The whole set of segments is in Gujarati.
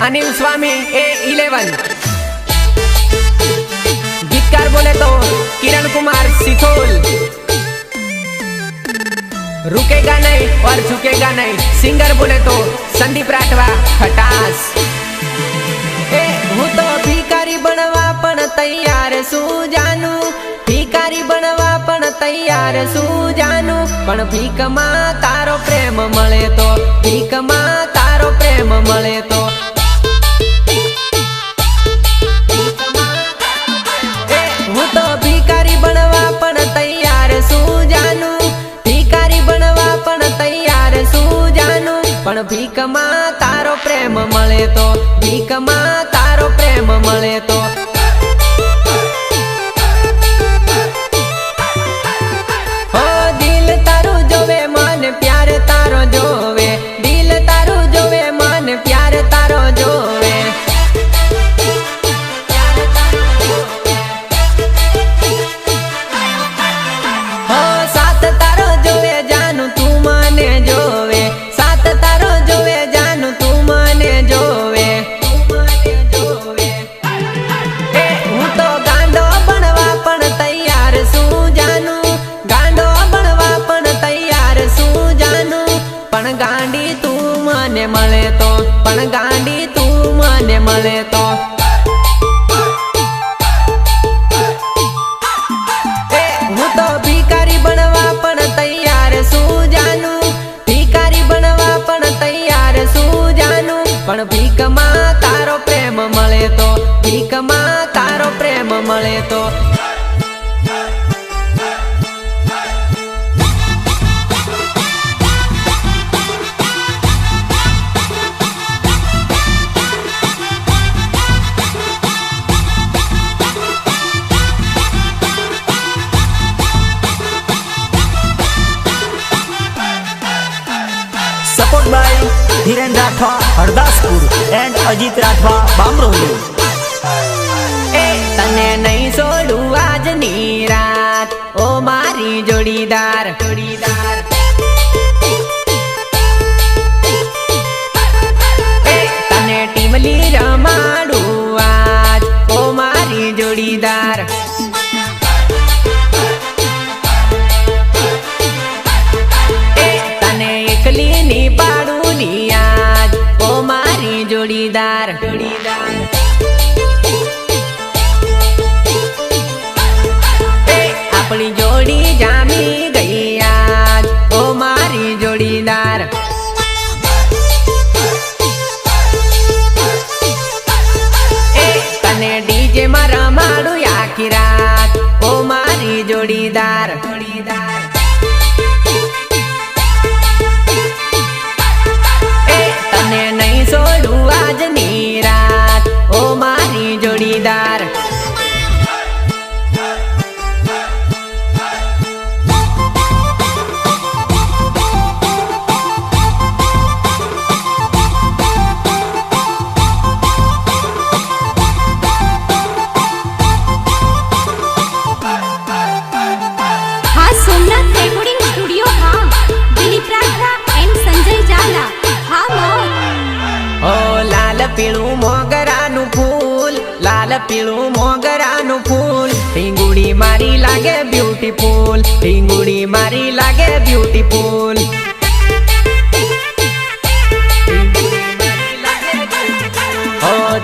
અનિલ સ્વામી એ ઇલેવન ગીતકાર બોલે તો કિરણ કુમાર સિથોલ. રૂકેગા નહીં, ઓર ઝુકેગા નહીં. સિંગર બોલે તો સંદીપ રાઠવા ખટાસ. એ, હું તો ભિકારી બનવા પણ તૈયાર શું જાનું. ભિકારી બનવા પણ તૈયાર શું જાનું. પણ ભીખમાં તારો પ્રેમ મળે તો, ભીખમાં તારો પ્રેમ મળે તો. પણ ભીખમાં તારો પ્રેમ મળે તો ભીખમાં તારો પ્રેમ મળે તો. પણ ભીખમાં તારો પ્રેમ મળે તો ભીખમાં તારો પ્રેમ મળે તો. અજીત રાઠવા બામરોલી વાવેલું મોગરાનું ફૂલ. ઢીંગુડી મારી લાગે બ્યુટીફુલ. ઢીંગુડી મારી લાગે બ્યુટીફુલ.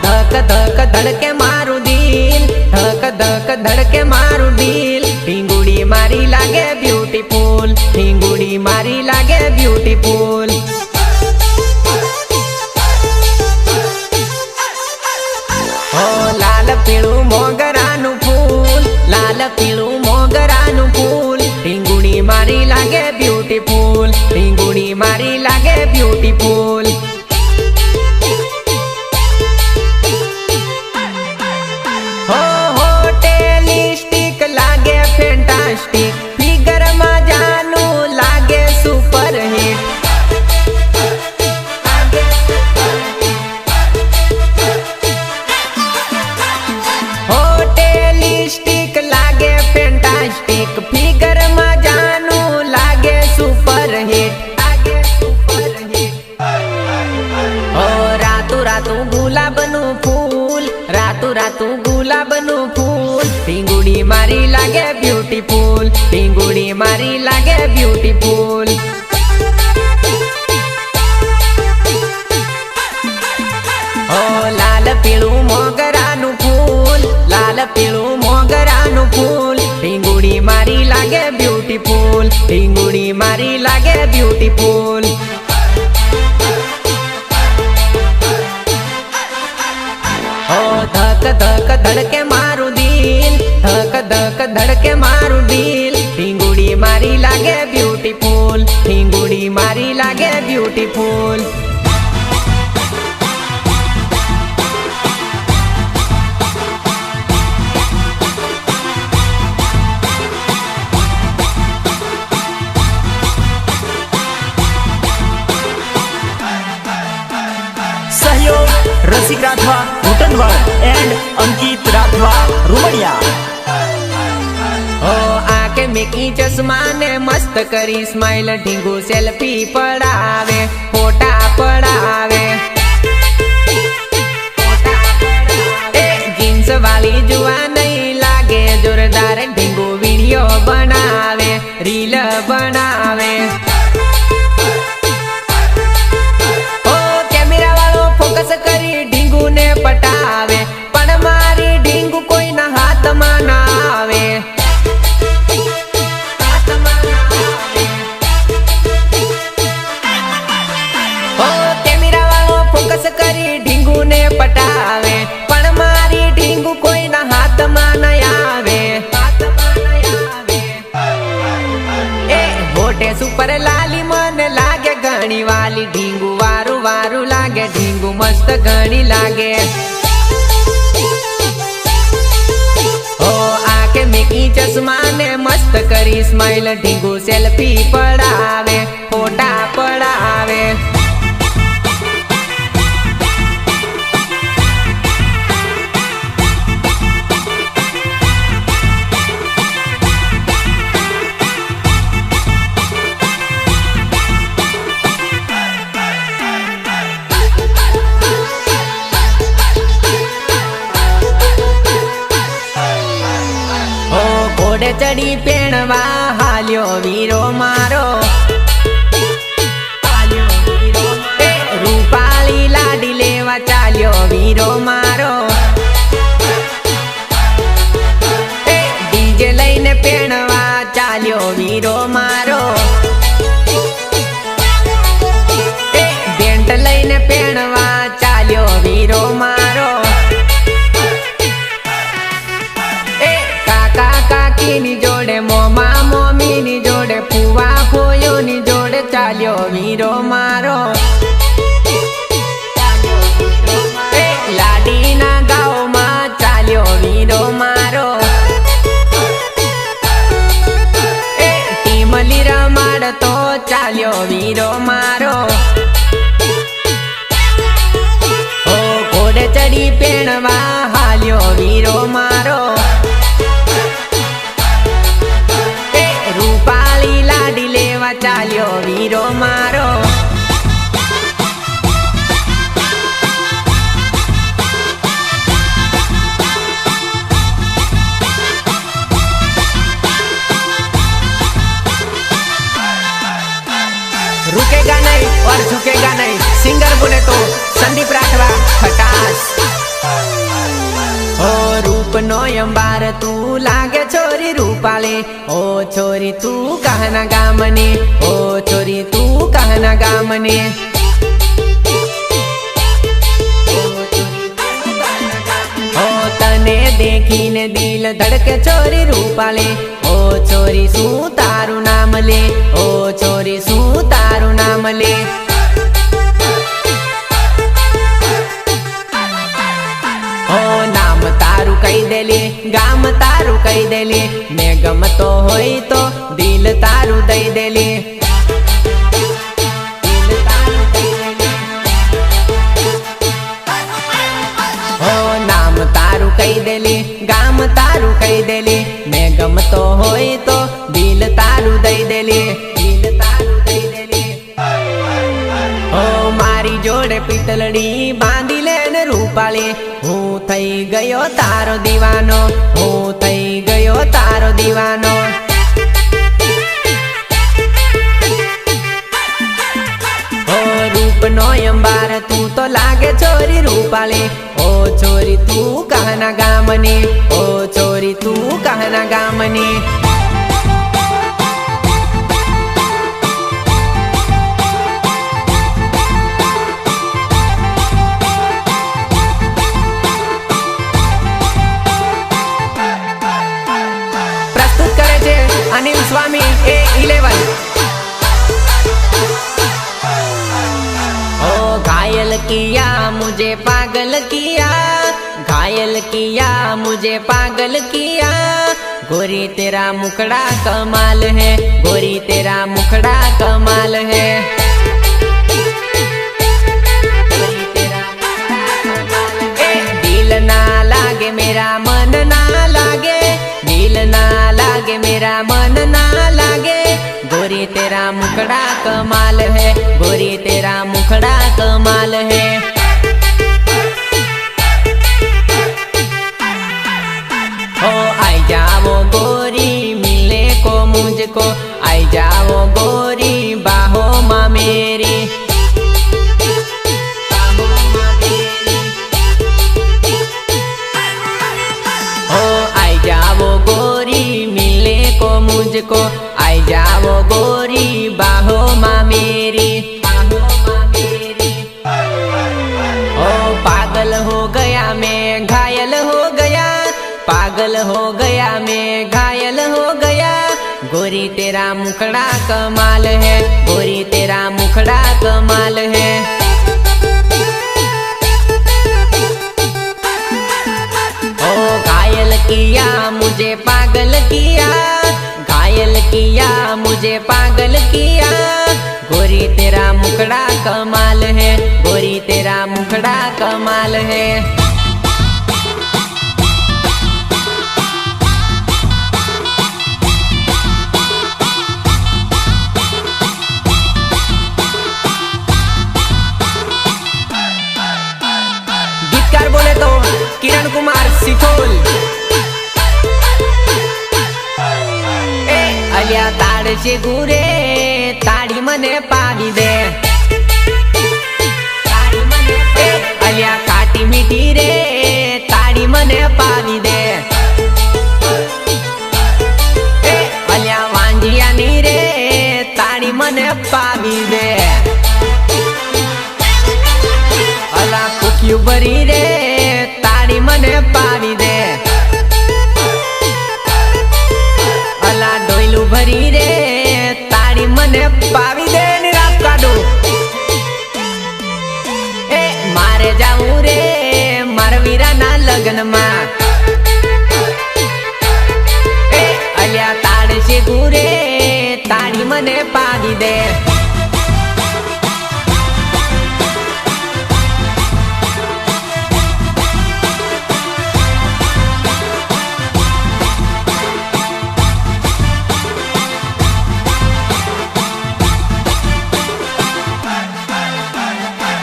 ધક ધક, ધડકે મારું દિલ. ધક ધક, ધડકે મારું દિલ. ઢીંગુડી મારી લાગે બ્યુટીફુલ. ઢીંગુડી મારી લાગે બ્યુટીફુલ. Oh. લાગે બ્યુટીફુલ. ઓ ધક ધક, ધડકે મારું દિલ. ધક ધક, ધડકે મારું દિલ. ઢીંગુડી મારી લાગે બ્યુટીફુલ. ઢીંગુડી મારી લાગે બ્યુટીફુલ. આકે મેકી ચશ્મા ને મસ્ત કરી સ્માઈલ ઢીંગુ સેલ્ફી પડાવે, ફોટા પડાવે. જીન્સ વાળી જુવા નહીં લાગે, જોરદાર ઢીંગુ વીડિયો બનાવે રીલ બનાવે. સ્માઈલ ઢીંગુ સેલ્ફી પડાવે. મોમીની કોયોની જોડે ચાલ્યો વીરો મારો. લાડીના ગામમાં ચાલ્યો ચાલ્યો વીરો મારો. ચાલ્યો વીરો મારો ઓ રૂપ અંબાર તું લાગે છોરી રૂપાલે. ઓ છોરી તું કહના ગામને, ઓ છોરી તું કહના ગામને. તને દેખીને દિલ ધડકે ચોરી રૂપાલે. ઓ ચોરી શું તારું નામ લે? ઓ ચોરી શું તારું નામ લે? ગામ તારું કહી દેલી મેં ગમતો હોય તો દિલ તારું દઈ દેલે ગામ તારું કહી દેલી મેં ગમતો હોય તો દિલ તારું દઈ દેલી દિલ તારું દઈ દેલી ઓ મારી જોડે પિતલડી બાંધી રૂપાળી, હું થઈ ગયો તારો દીવાનો, હું થઈ ગયો તારો દીવાનો. નો અંબાર, તું તો લાગે ચોરી રૂપાળી. ઓ ચોરી તું કહના ગામની ઓ ચોરી તું કહના ગામની. किया, मुझे पागल किया। घायल किया, मुझे पागल किया। गोरी तेरा मुखड़ा कमाल है, गोरी तेरा मुखड़ा कमाल है। दिल ना लागे, मेरा मन ना लागे। दिल ना लागे, मेरा मन ना लागे। गोरी तेरा मुखड़ा कमाल है, गोरी तेरा मुखड़ा कमाल है ओ आई जाओ गोरी मिलने को मुझको आई जाओ गोरी बाहों माँ मेरी बाहों माँ मेरी। ओ आई जाओ गोरी मिलने को मुझको पागल हो गया, मैं घायल हो गया। गोरी तेरा मुखड़ा कमाल है, गोरी तेरा मुखड़ा कमाल है। ओ, घायल किया, मुझे पागल किया। घायल किया, मुझे पागल किया। गोरी तेरा मुखड़ा कमाल है, गोरी तेरा मुखड़ा कमाल है। ફૂલ અલ્યા તાડ છે ગુરે તાળી મને પાડી દે. મને પાવી દે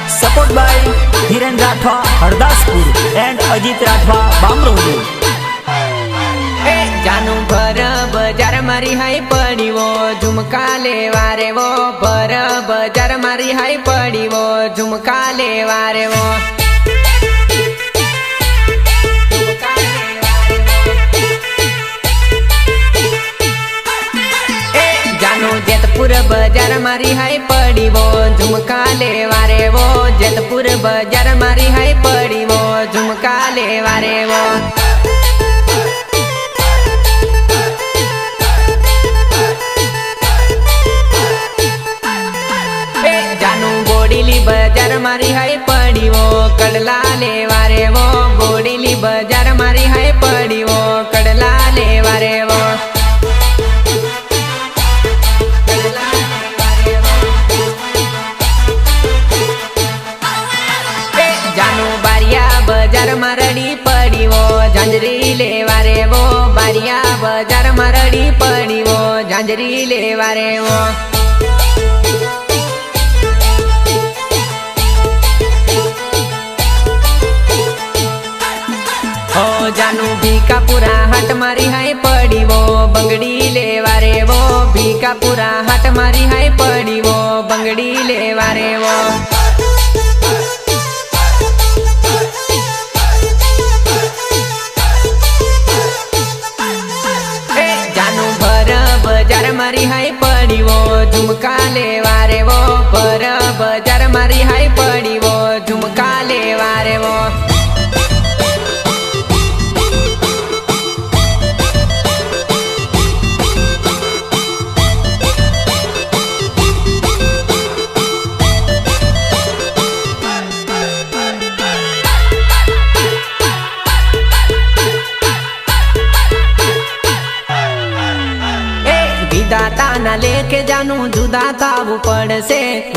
support by Hiren Rathwa Hardaspur and Ajit Rathwa Bamroli જાનું ભર બજાર મારી હાઈ પડીવો. ઝુમકા લેવા રેવો, ભર બજાર મારી હાઈ પડીવો. ઝુમકા લેવા રેવો. જેતપુર બજાર મારી હાઈ પડીવો. ઝુમકા લેવા રેવો. જેતપુર બજાર મારી હાઈ પડીવો. ઝુમકા લેવા રેવો. બજાર મારી હાય પડીઓ કડલા લેવા રેવો બોડીલી બજાર મારી હાય પડીઓ કડલા લેવા રેવો બજાર રડી પડીવો ઝાંઝરી લેવા રેવો બારિયા બજાર મરડી પડીઓ ઝાંઝરી લેવા રેવો જાનું ભીકાપુરા હાટ મારી હાય પડીવો. બંગડી લેવા રેવો. ભીકાપુરા હાટ મારી હાય પડીવો. બંગડી લેવા રેવો.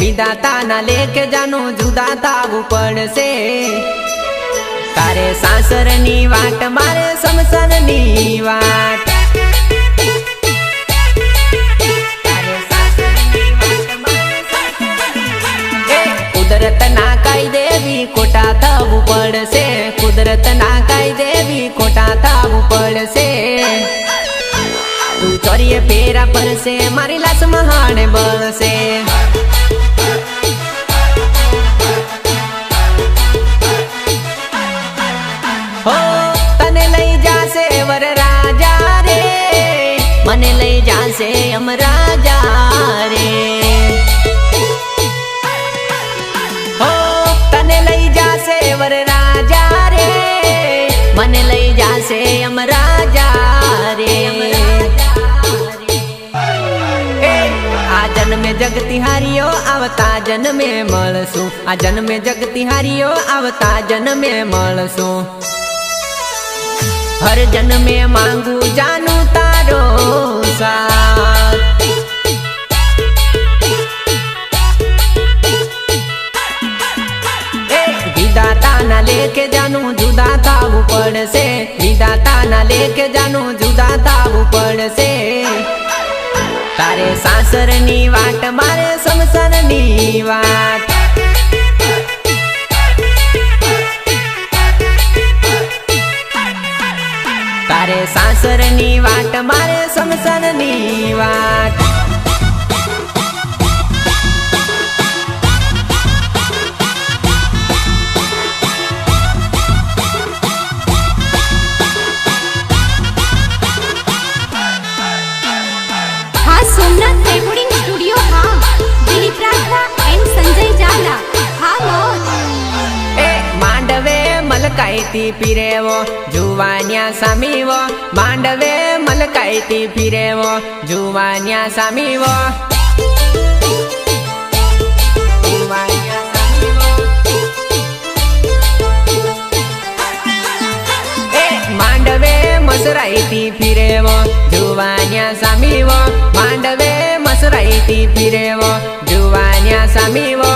વિધાતાના લેખ જાનું જુદા થાવું પડશે. તારે સાસરની વાટ, મારે સમસનની વાટ. કુદરત ના કાયદે બી ખોટા થવું પડશે. કુદરત ના કાયદે બી ખોટા થવું પડશે. તું ફેરા પડશે, મારી લાશ મહાડે બળશે જન્મે જગતી હારીઓ આવતા જન્મે મળશું. આ જન્મે જગતી હારીઓ આવતા જન્મે મળશું. હર જન્મે માંગુ જાનું તારો વિધાતાના લેકે જાનું જુદા થાવું પડશે. વિધાતાના લેખ જાનું જુદા થાવું સાસરની વાટ મારે સંસારની વાટ. તારે સાસરની વાટ મારે સંસારની વાટ. મલકાઈતી ફિરેવો જુવાન્યા સામીવો, માંડવે મલકાઈતી ફિરેવો જુવાન્યા સામીવો. માંડવે મસરાઈતી ફિરેવો જુવાન્યા સામીવો, માંડવે મસરાઈતી ફિરેવો જુવાન્યા સામીવો.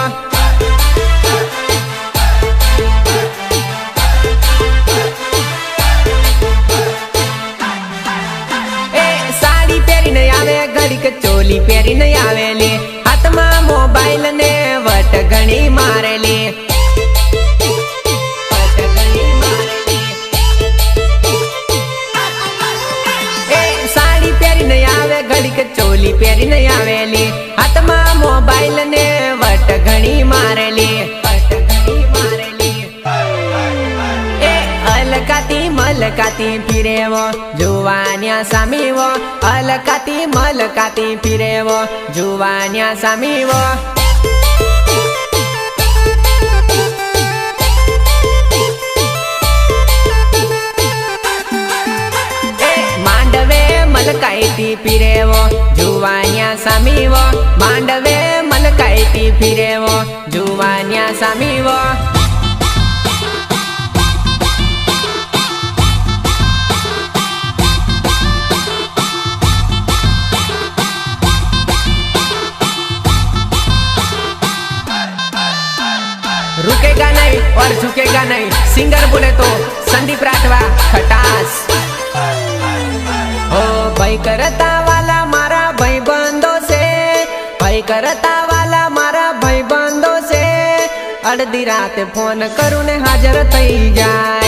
ચોલી પહેરીને આવેલી. હાથમાં મોબાઈલ ને વટ ઘણી મારેલી. વટઘણી પહેરી ઘડીક ચોલી પહેરીને આવેલી. હાથમાં મોબાઈલ ને વટ ઘણી મારેલી. અલકાતી મલકાતી ફિરેવો જુવાન્યા સામીવો અલકાતી ફિરેવો જુવાન્યા સામીવો. મલકાઈતી ફિરેવો જુવાન્યા સામીવો. માંડવે મલકાઈતી ફિરેવો જુવાન્યા સામીવો. और झुकेगा नहीं सिंगर बोले तो संदीप राठवा खटास हो भाई करता वाला मारा भाई बंदो से ભાઈ કરતા વાલા મારા ભાઈ બંધો છે અડધી રાતે ફોન કરું ને હાજર થઈ જાય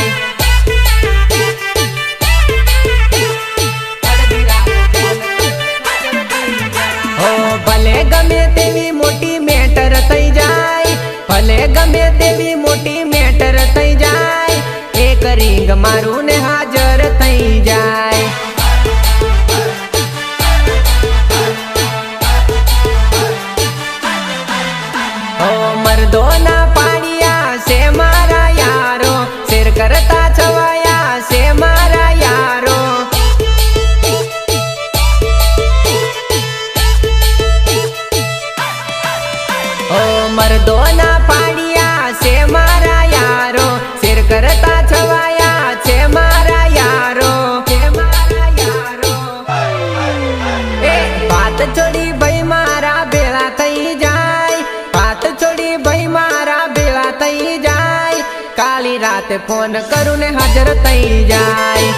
ફોન કરું ને હાજર થઈ જાય.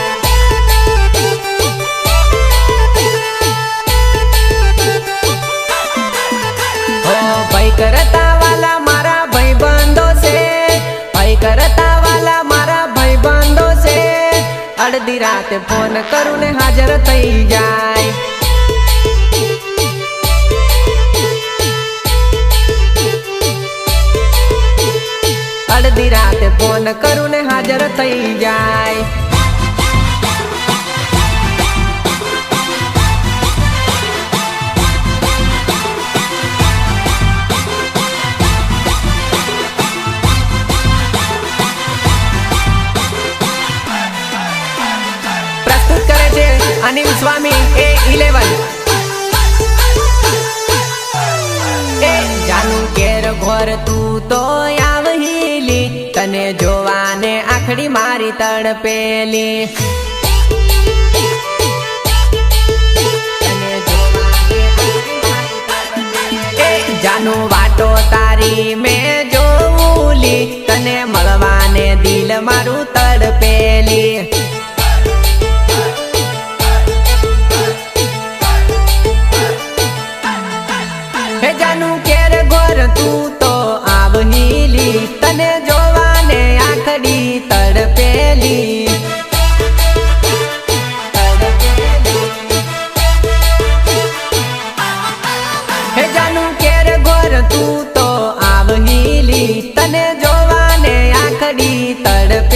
ભાઈ કરતા વાલા મારા ભાઈ બંધો છે. ભાઈ કરતા વાલા મારા ભાઈ બંધો છે. અડધી રાતે ફોન કરું ને હાજર થઈ જાય. અડધી રાતે ફોન કરું ને હાજર થઈ જાય. પ્રસ્તુત કરે છે અનિલ સ્વામી, એ ઇલેવન. એ જાનું કેર ઘોર તું તો આવહીલી તને જોવાને આખડી મારી તડપેલી જાનુ વાટો તારી મેં જોઉલી. તને મળવાને દિલ મારું તડપેલી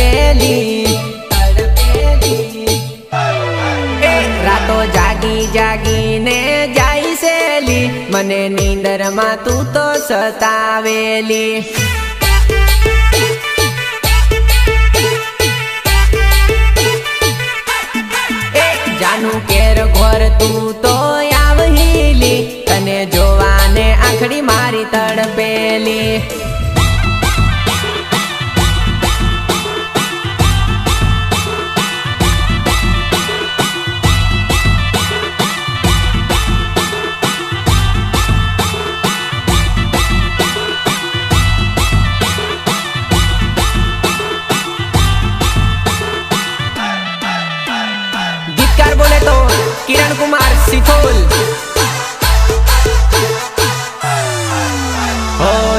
તડપેલી રાતો જાગી જાગીને જાય સેલી મને નીંદરમાં તું તો સતાવેલી. જાનું કેર ઘોર તું તો આવહીલી તને જોવાને આખડી મારી તડપેલી.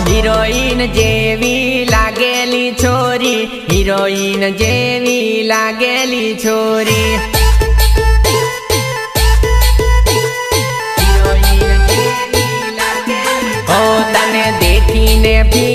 હિરોઈન જેવી લાગેલી છોરી હિરોઈન જેવી લાગેલી છોરી. ઓ તને દેખીને ફીલિંગ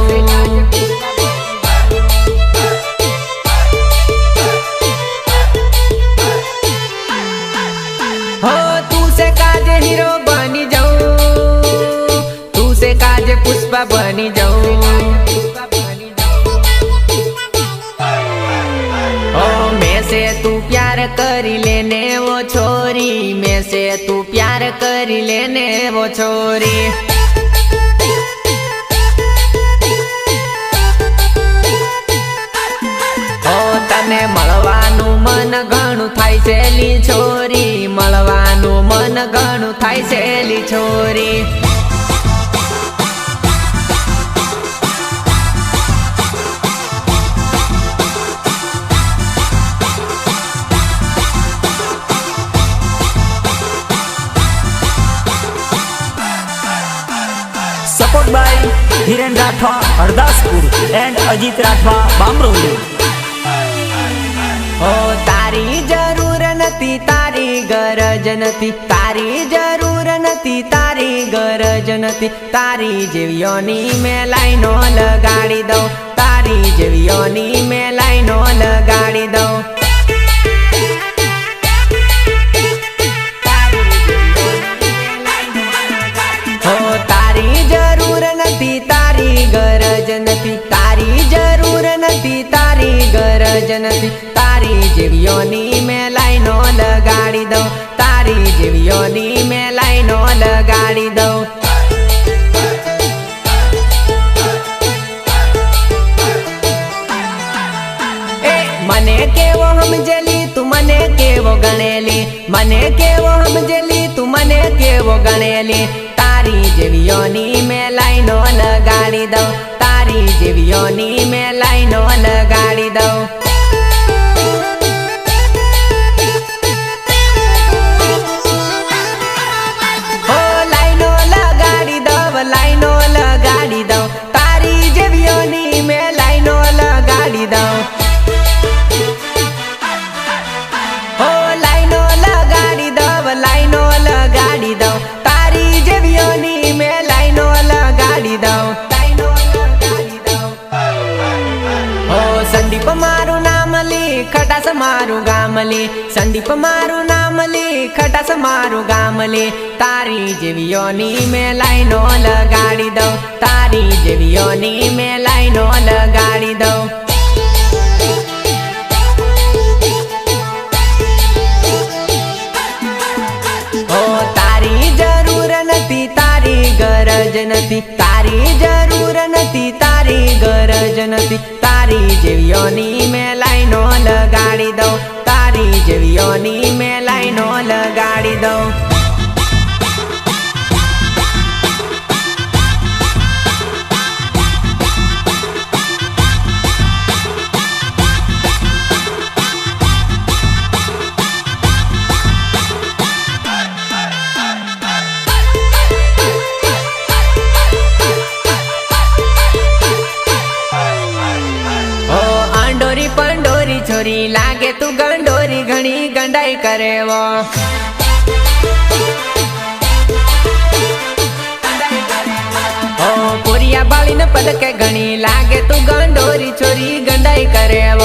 પુષ્પા બની જાઉં. મેસે તું પ્યાર કરી લેને વો છોરી. મેસે તું પ્યાર કરી લેને વો છોરી. ઓ તને મળવાનું મન ઘણું થાય છે લી છોરી. મળવાનું મન ઘણું થાય છે લી છોરી. હિરેન રાઠવા, હરદાસપુર એન્ડ અજીત રાઠવા, બામરોલી. ઓ, તારી જરૂર નથી, તારી ગરજ નથી, તારી જરૂર નથી, તારી ગરજ નથી, તારી જેવીઓની મેં લાઈનો લગાડી દઉં, તારી જેવીઓની મેં લાઈનો લગાડી દઉં. જેવીઓની મેં લાઈનો લગાડી દઉં. તારી જીવ્યોની મેં લાઈનો લગાડી દઉં. મને કેવો સમજેલી, તું મને કેવો ગણેલી? મને કેવો સમજેલી, તું મને કેવો ગણેલી? તારી જેવીઓની મેં લાઈનો લગાડી દઉં. તારી જેવીઓની મેં લાઈનો લગાડી દઉં સંદીપ મારું નામ લે, ખટાસ મારું ગામ લે. તારી જેવીઓની મેં લાઈનો લગાડી દઉં. તારી જેવીઓની મેં લાઈનો લગાડી દઉં. ગરજ નથી. તારી જરૂર નથી, તારી ગરજ નથી. તારી જેવીઓની મેં લાઈનો લગાડી દઉં. તારી જેવીઓની મેં લાઈનો લગાડી દઉં. ગંડાઈ કરેવો. પોરિયા બાળીને પલકે ગણી લાગે તું ગંડોરી છોરી ગંડાઈ કરેવો.